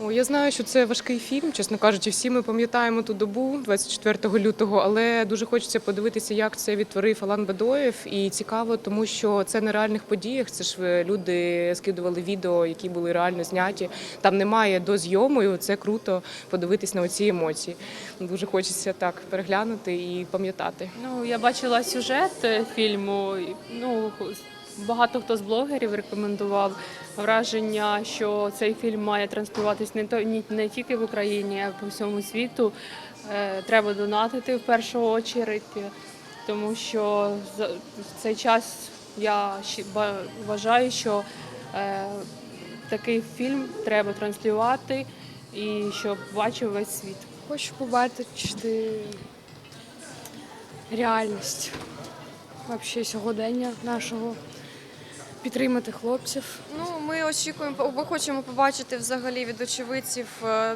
О, я знаю, що це важкий фільм. Чесно кажучи, всі ми пам'ятаємо ту добу 24 лютого, але дуже хочеться подивитися, як це відтворив Алан Бадоєв. І цікаво, тому що це на реальних подіях. Це ж е, люди скидували відео, які були реально зняті. Там немає дозйому, і це круто подивитись на оці емоції. Дуже хочеться так переглянути і пам'ятати. Ну, я бачила сюжет е, фільму. Ну, багато хто з блогерів рекомендував враження, що цей фільм має транслюватись не то не тільки в Україні, а й по всьому світу. Е, Треба донатити в першу чергу, тому що в цей час я вважаю, що е, такий фільм треба транслювати і щоб бачив весь світ. Хочу побачити реальність вообще сьогодення нашого, підтримати хлопців. Ну, ми очікуємо, ми хочемо побачити взагалі від очевидців е,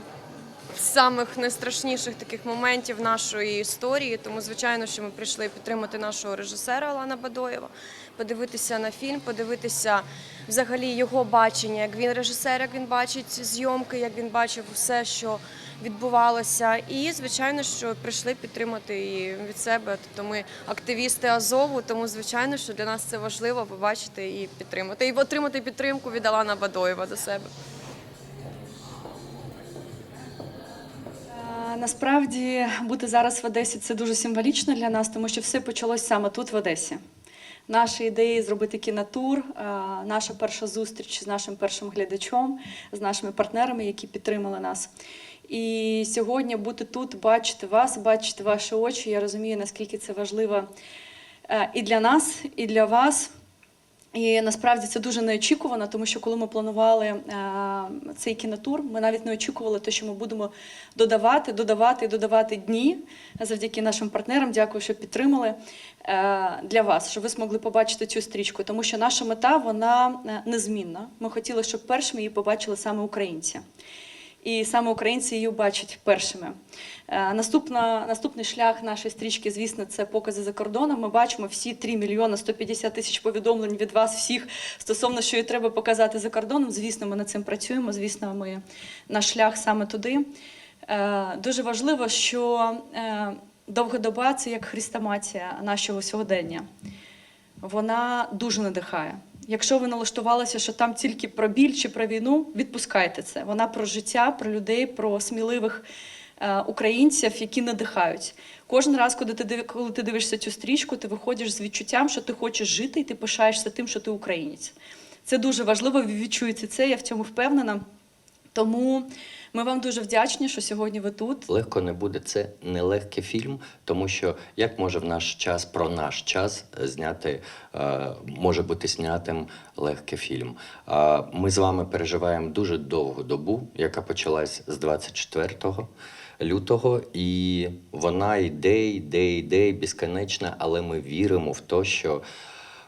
самих найстрашніших таких моментів нашої історії. Тому, звичайно, що ми прийшли підтримати нашого режисера Алана Бадоєва, подивитися на фільм, подивитися взагалі його бачення, як він режисер, як він бачить зйомки, як він бачив все, що відбувалося. І, звичайно, що прийшли підтримати від себе. Тобто ми активісти Азову, тому звичайно, що для нас це важливо побачити і підтримати. І отримати підтримку від Алана Бадоєва до себе. Насправді бути зараз в Одесі це дуже символічно для нас, тому що все почалось саме тут, в Одесі. Наші ідеї зробити кінотур, наша перша зустріч з нашим першим глядачом, з нашими партнерами, які підтримали нас. І сьогодні бути тут, бачити вас, бачити ваші очі. Я розумію, наскільки це важливо е, і для нас, і для вас. І насправді це дуже неочікувано, тому що коли ми планували е, цей кінотур, ми навіть не очікували те, що ми будемо додавати, додавати і додавати дні завдяки нашим партнерам. Дякую, що підтримали е, для вас, щоб ви змогли побачити цю стрічку. Тому що наша мета вона е, незмінна. Ми хотіли, щоб першими її побачили саме українці. І саме українці її бачать першими. Е, Наступна, наступний шлях нашої стрічки, звісно, це покази за кордоном. Ми бачимо всі 3 мільйони 150 тисяч повідомлень від вас всіх стосовно, що і треба показати за кордоном. Звісно, ми над цим працюємо. Звісно, ми наш шлях саме туди. Е, Дуже важливо, що е, довга це як хрестоматія нашого сьогодення. Вона дуже надихає. Якщо ви налаштувалися, що там тільки про біль чи про війну, відпускайте це. Вона про життя, про людей, про сміливих е, українців, які надихають. Кожен раз, коли ти коли ти дивишся цю стрічку, ти виходиш з відчуттям, що ти хочеш жити, і ти пишаєшся тим, що ти українець. Це дуже важливо. Ви відчуєте це, я в цьому впевнена. Тому ми вам дуже вдячні, що сьогодні ви тут. Легко не буде. Це нелегкий фільм, тому що як може в наш час про наш час зняти, е, може бути знятим легкий фільм. Ми з вами переживаємо дуже довгу добу, яка почалась з 24 лютого, і вона йде, йде, йде, безконечна, але ми віримо в те, що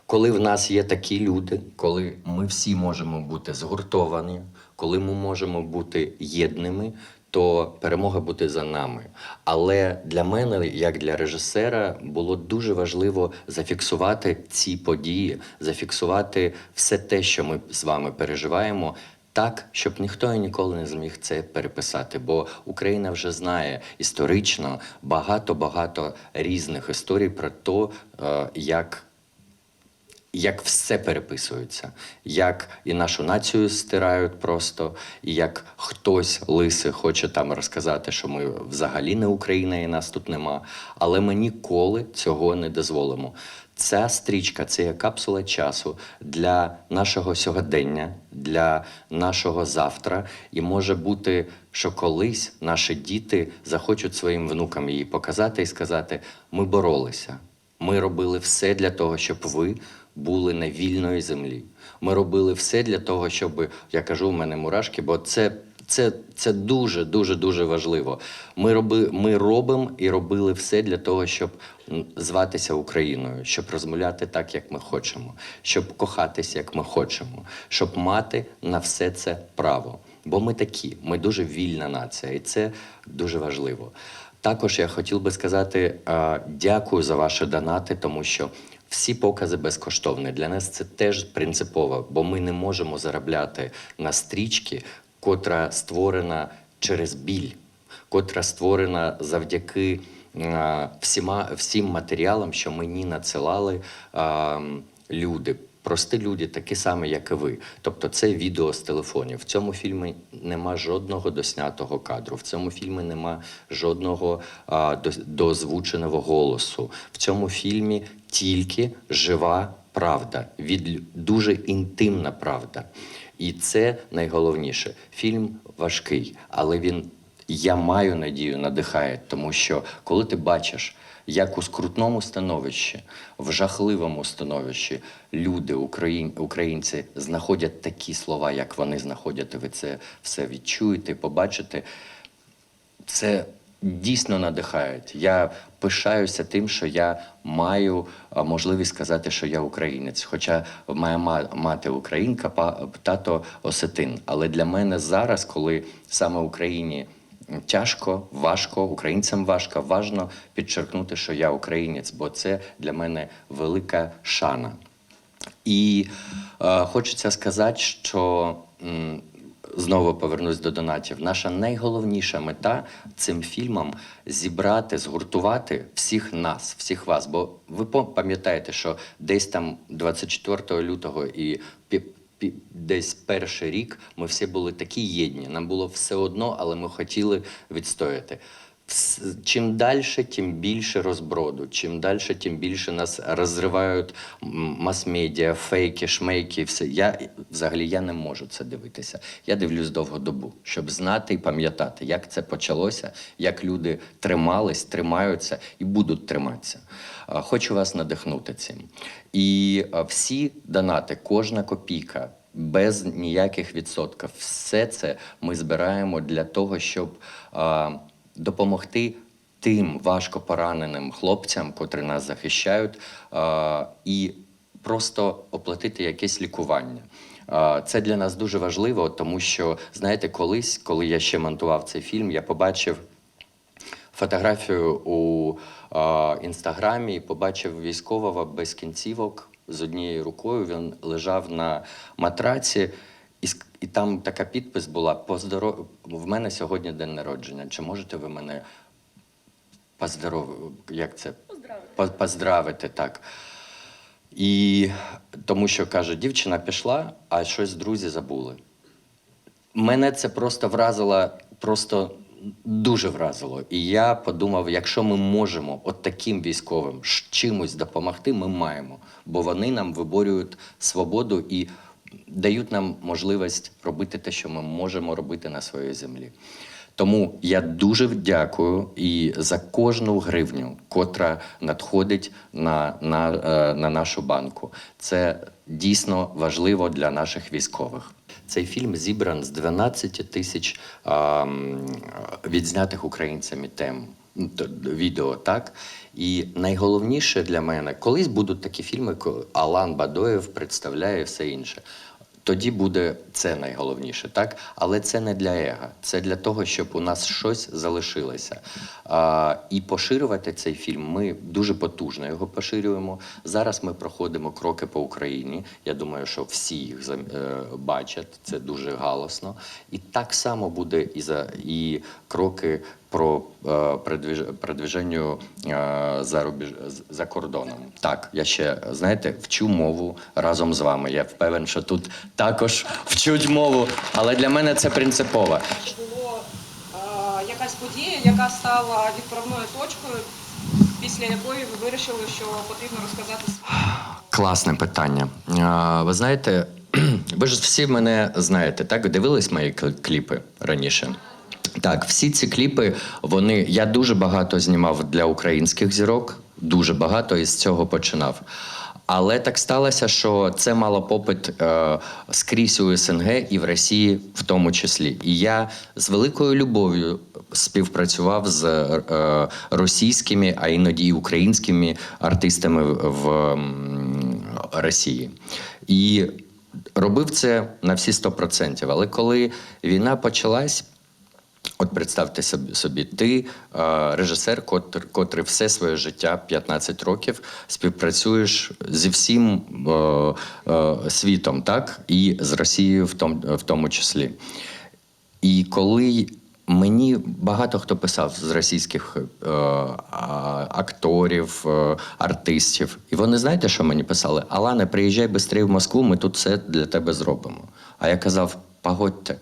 коли в нас є такі люди, коли ми всі можемо бути згуртовані, коли ми можемо бути єдними, то перемога буде за нами. Але для мене, як для режисера, було дуже важливо зафіксувати ці події, зафіксувати все те, що ми з вами переживаємо. Так, щоб ніхто і ніколи не зміг це переписати, бо Україна вже знає історично багато-багато різних історій про те, як як все переписується, як і нашу націю стирають просто, і як хтось лисий хоче там розказати, що ми взагалі не Україна і нас тут нема. Але ми ніколи цього не дозволимо. Ця стрічка це є капсула часу для нашого сьогодення, для нашого завтра. І може бути, що колись наші діти захочуть своїм внукам її показати і сказати: ми боролися. Ми робили все для того, щоб ви були на вільної землі. Ми робили все для того, щоб я кажу, в мене мурашки, бо це. Це, це дуже, дуже, дуже важливо. Ми, роби, ми робимо і робили все для того, щоб зватися Україною, щоб розмовляти так, як ми хочемо, щоб кохатися, як ми хочемо, щоб мати на все це право. Бо ми такі, ми дуже вільна нація, і це дуже важливо. Також я хотів би сказати дякую за ваші донати, тому що всі покази безкоштовні. Для нас це теж принципово, бо ми не можемо заробляти на стрічки котра створена через біль, котра створена завдяки всіма, всім матеріалам, що мені надсилали е, люди. Прості люди, такі самі, як і ви. Тобто це відео з телефонів. В цьому фільмі нема жодного доснятого кадру. В цьому фільмі нема жодного а, до- доозвученого голосу. В цьому фільмі тільки жива правда, від дуже інтимна правда. І це найголовніше. Фільм важкий, але він, я маю надію, надихає, тому що коли ти бачиш, як у скрутному становищі, в жахливому становищі люди, україн, українці, знаходять такі слова, як вони знаходять, ви це все відчуєте, побачите. Це дійсно надихає. Я пишаюся тим, що я маю можливість сказати, що я українець. Хоча моя мати українка, тато осетин. Але для мене зараз, коли саме Україні тяжко, важко, українцям важко, важно підчеркнути, що я українець, бо це для мене велика шана. І е, хочеться сказати, що знову повернусь до донатів. Наша найголовніша мета цим фільмом зібрати, згуртувати всіх нас, всіх вас. Бо ви пам- пам'ятаєте, що десь там 24 лютого і десь перший рік ми всі були такі єдні. Нам було все одно, але ми хотіли відстояти. Чим далі, тим більше розброду. Чим далі, тим більше нас розривають мас-медіа, фейки, шмейки. Все. Я взагалі я не можу це дивитися. Я дивлюсь довго добу, щоб знати і пам'ятати, як це почалося, як люди тримались, тримаються і будуть триматися. Хочу вас надихнути цим. І всі донати, кожна копійка. Без ніяких відсотків. Все це ми збираємо для того, щоб а, допомогти тим важко пораненим хлопцям, котрі нас захищають, і просто оплатити якесь лікування. Це для нас дуже важливо, тому що, знаєте, колись, коли я ще монтував цей фільм, я побачив фотографію у е, інстаграмі побачив військового без кінцівок з однією рукою. Він лежав на матраці, і, і там така підпис була: Поздоров... в мене сьогодні день народження. Чи можете ви мене поздоров... як це? Поздравити. Поздравити, так. І тому що каже, дівчина пішла, а щось друзі забули. Мене це просто вразило, просто дуже вразило. І я подумав, якщо ми можемо от таким військовим чимось допомогти, ми маємо. Бо вони нам виборюють свободу і дають нам можливість робити те, що ми можемо робити на своїй землі. Тому я дуже дякую і за кожну гривню, котра надходить на, на, е, на нашу банку. Це дійсно важливо для наших військових. Цей фільм зібран з 12 тисяч відзнятих українцями тем. Ну, Відео, так? І найголовніше для мене, колись будуть такі фільми, коли Алан Бадоєв представляє все інше. Тоді буде це найголовніше, так? Але це не для ега, це для того, щоб у нас щось залишилося. А, і поширювати цей фільм ми дуже потужно його поширюємо. Зараз ми проходимо кроки по Україні. Я думаю, що всі їх е, бачать. Це дуже галосно. І так само буде і за і кроки про е, продвіж- продвіженню е, за рубіж за кордоном. Так, я ще знаєте, вчу мову разом з вами. Я впевнений, що тут також вчуть мову, але для мене це принципово. було е, якась подія, яка стала відправною точкою, після якої ви вирішили, що потрібно розказати. Класне питання. Ви знаєте, ви ж всі мене знаєте, так? Дивились мої кліпи раніше. Так, всі ці кліпи, вони. Я дуже багато знімав для українських зірок, дуже багато і з цього починав. Але так сталося, що це мало попит е, скрізь у СНГ і в Росії в тому числі. І я з великою любов'ю співпрацював з е, російськими, а іноді і українськими артистами в, в Росії. І робив це на всі 100%. Але коли війна почалась, От представте собі, ти е, режисер, котр, котрий все своє життя, 15 років, співпрацюєш зі всім е, е, світом, так? І з Росією в тому, в тому числі. І коли мені багато хто писав з російських е, акторів, е, артистів, і вони знаєте, що мені писали? Алане, приїжджай швидше в Москву, ми тут все для тебе зробимо. А я казав, погодьте.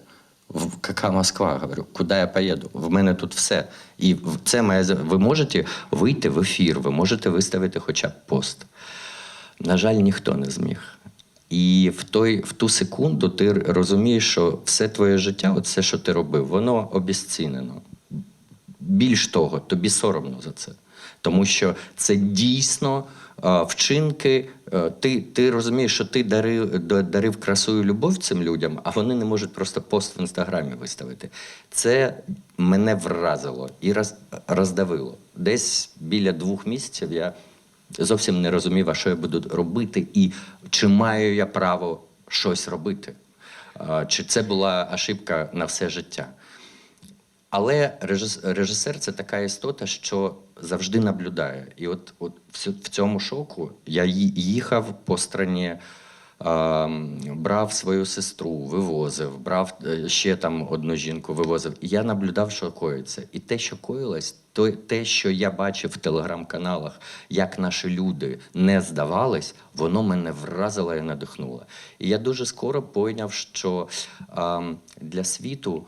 В яка Москва? Говорю, куди я поїду? В мене тут все. І це має ви можете вийти в ефір, ви можете виставити хоча б пост. На жаль, ніхто не зміг. І в, той, в ту секунду ти розумієш, що все твоє життя, от все, що ти робив, воно обезцінено. Більш того, тобі соромно за це. Тому що це дійсно вчинки. е, Ти, ти розумієш, що ти дарив, да- дарив красу і любов цим людям, а вони не можуть просто пост в інстаграмі виставити. Це мене вразило і роз, роздавило. Десь біля двох місяців я зовсім не розумів, а що я буду робити, і чи маю я право щось робити. Чи це була ошибка на все життя. Але режисер це така істота, що завжди наблюдає. І от, от в цьому шоку я їхав по страні, брав свою сестру, вивозив, брав е, ще там одну жінку, вивозив. І я наблюдав, що коїться. І те, що коїлось, то те, що я бачив в телеграм-каналах, як наші люди не здавались, воно мене вразило і надихнуло. І я дуже скоро пойняв, що для світу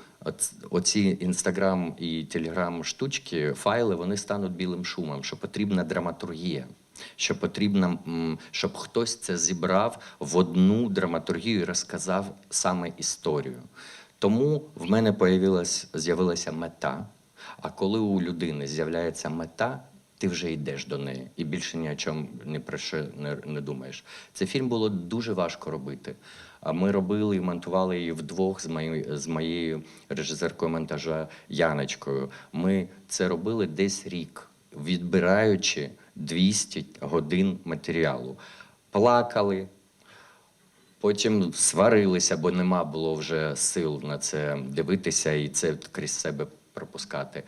Оці інстаграм і телеграм штучки, файли, вони стануть білим шумом, що потрібна драматургія, що потрібно, щоб хтось це зібрав в одну драматургію і розказав саме історію. Тому в мене з'явилася мета. А коли у людини з'являється мета, ти вже йдеш до неї і більше ні о чому не про що не, не думаєш. Цей фільм було дуже важко робити. А ми робили і монтували її вдвох з моєю з моєю режисеркою монтажа Яночкою. Ми це робили десь рік, відбираючи 200 годин матеріалу. Плакали, Потім сварилися, бо нема було вже сил на це дивитися і це крізь себе пропускати.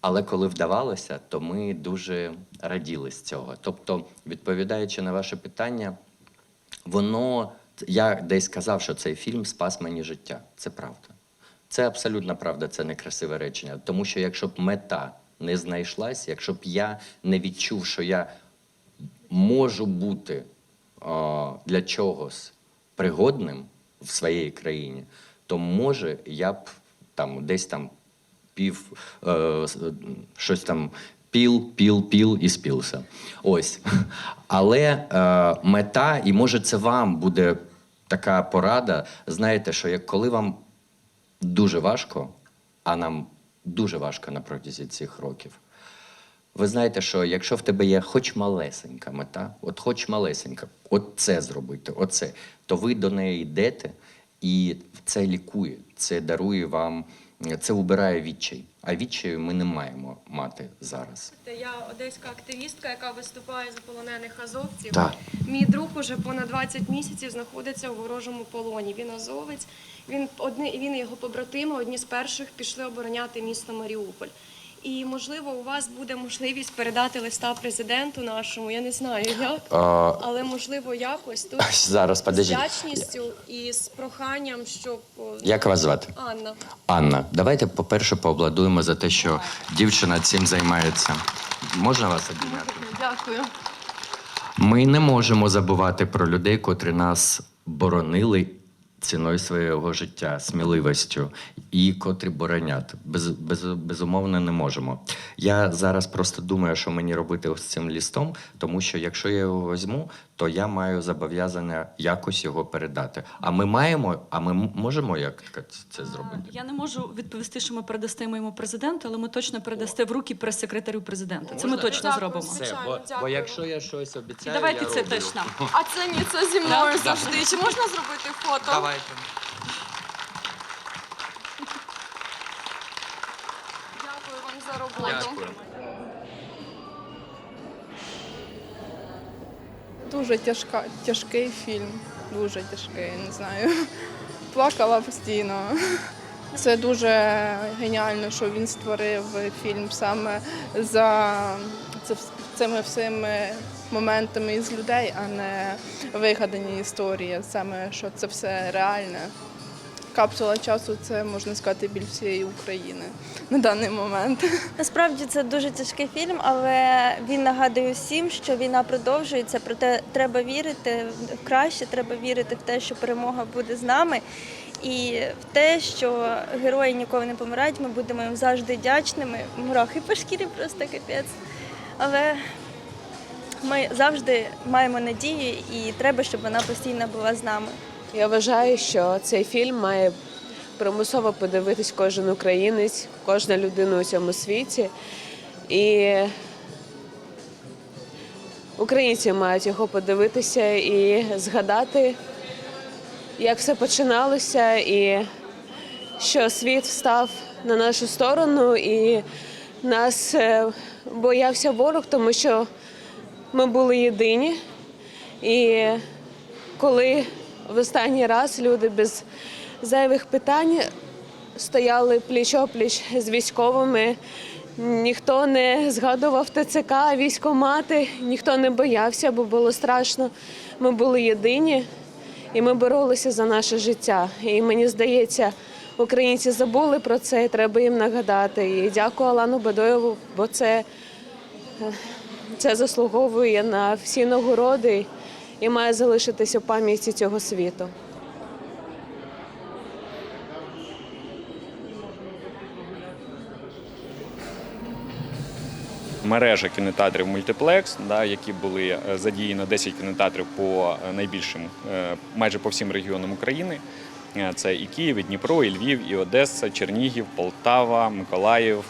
Але коли вдавалося, то ми дуже раділи з цього. Тобто, відповідаючи на ваше питання, воно я десь казав, що цей фільм спас мені життя. Це правда. Це абсолютно правда, це не красиве речення. Тому що якщо б мета не знайшлась, якщо б я не відчув, що я можу бути а, для чогось пригодним в своїй країні, то може я б там десь там пів е, е, щось там піл, піл, піл і співся. Ось. Але е, мета, і може це вам буде така порада. Знаєте, що як коли вам дуже важко, а нам дуже важко на протязі цих років. Ви знаєте, що якщо в тебе є хоч малесенька мета, от хоч малесенька, от це зробити, оце, то ви до неї йдете, і це лікує, це дарує вам, це убирає відчай. А відчаю ми не маємо мати зараз. Я одеська активістка, яка виступає за полонених азовців. Так. Мій друг уже понад 20 місяців знаходиться у ворожому полоні. Він азовець. Він одні, він і його побратими одні з перших пішли обороняти місто Маріуполь. І можливо, у вас буде можливість передати листа президенту нашому. Я не знаю як, А, але можливо якось тут зараз, з вдячністю і з проханням, щоб Як вас звати? Анна. Анна, давайте, по-перше, пообладуємо за те, що дівчина цим займається. Можна вас обійняти? Дякую. Ми не можемо забувати про людей, котрі нас боронили ціною свого життя, сміливістю, і котрі бороняти. Без, без, безумовно, не можемо. Я зараз просто думаю, що мені робити з цим лістом, тому що якщо я його візьму, то я маю зобов'язання якось його передати. А ми маємо, а ми можемо як це зробити? Я не можу відповісти, що ми передастимо йому президенту, але ми точно передасте в руки прес-секретарю президента. Це ми точно Дякую. зробимо. Все. Бо, бо якщо я щось І обіцяю, давайте я це роблю. теж нам. А це ні, це зі мною завжди. Чи можна зробити фото? Давайте. Дякую вам за роботу. Дякую. Дуже тяжка, тяжкий фільм, дуже тяжкий, не знаю. Плакала постійно. Це дуже геніально, що він створив фільм саме за цими всіми моментами із людей, а не вигадані історії. Саме що це все реальне. Капсула часу це можна сказати біль всієї України на даний момент. Насправді це дуже тяжкий фільм, але він нагадує всім, що війна продовжується. Проте треба вірити в краще, треба вірити в те, що перемога буде з нами, і в те, що герої ніколи не помирають. Ми будемо їм завжди вдячними. Мурахи по шкірі просто капець. Але ми завжди маємо надію, і треба, щоб вона постійно була з нами. Я вважаю, що цей фільм має примусово подивитись кожен українець, кожна людина у цьому світі. І українці мають його подивитися і згадати, як все починалося, і що світ встав на нашу сторону, і нас е, боявся ворог, тому що ми були єдині. І коли в останній раз люди без зайвих питань стояли пліч-опліч з військовими. Ніхто не згадував ТЦК, військомати, ніхто не боявся, бо було страшно. Ми були єдині і ми боролися за наше життя. І мені здається, українці забули про це, і треба їм нагадати. І дякую Алану Бадоєву, бо це, це заслуговує на всі нагороди і має залишитися у пам'яті цього світу. мережа кінотеатрів мультиплекс, да, які були е, задіяні 10 кінотеатрів по е, найбільшим, е, майже по всім регіонам України. Це і Київ, і Дніпро, і Львів, і Одеса, Чернігів, Полтава, Миколаїв,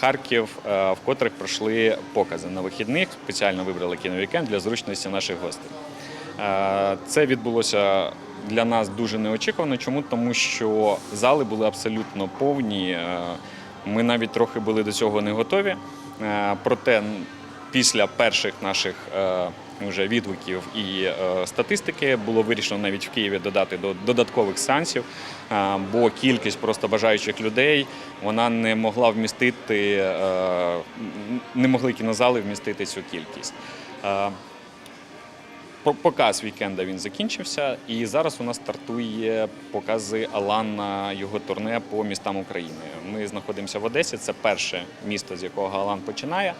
Харків, е, в котрих пройшли покази на вихідних. Спеціально вибрали кіновікенд для зручності наших гостей. Е, Це відбулося для нас дуже неочікувано. Чому? Тому що зали були абсолютно повні. Е, Ми навіть трохи були до цього не готові. Е, Проте після перших наших е, вже відгуків і е, статистики було вирішено навіть в Києві додати до додаткових сеансів, бо кількість просто бажаючих людей вона не могла вмістити, е, не могли кінозали вмістити цю кількість. Показ вікенда він закінчився, і зараз у нас стартує покази Алана його турне по містам України. Ми знаходимося в Одесі. Це перше місто, з якого Алан починає.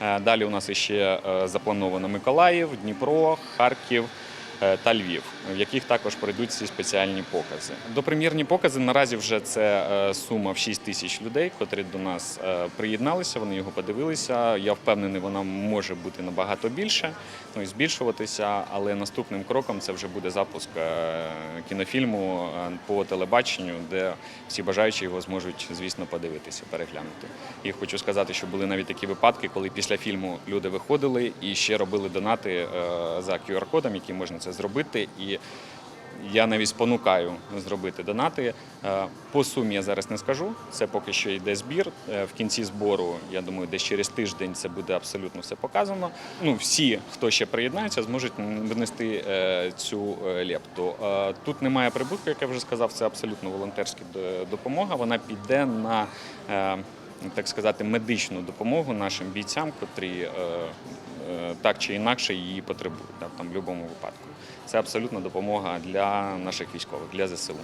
Е, Далі у нас ще е, заплановано Миколаїв, Дніпро, Харків та Львів, в яких також пройдуть ці спеціальні покази. Допрем'єрні покази наразі вже це е, сума в 6 тисяч людей, котрі до нас е, приєдналися. Вони його подивилися. Я впевнений, вона може бути набагато більше, ну і збільшуватися. Але наступним кроком це вже буде запуск е, кінофільму е, по телебаченню, де всі бажаючі його зможуть, звісно, подивитися, переглянути. І хочу сказати, що були навіть такі випадки, коли після фільму люди виходили і ще робили донати е, за QR-кодом, який можна це зробити. І я навіть спонукаю зробити донати. Е, По сумі я зараз не скажу. Це поки що йде збір. Е, В кінці збору, я думаю, десь через тиждень це буде абсолютно все показано. Ну, всі, хто ще приєднається, зможуть внести е, цю лепту. Тут немає прибутку, як я вже сказав, це абсолютно волонтерська допомога. Вона піде на так сказати медичну допомогу нашим бійцям, котрі е, е, так чи інакше її потребують там, в будь-якому випадку. Це абсолютна допомога для наших військових, для ЗСУ.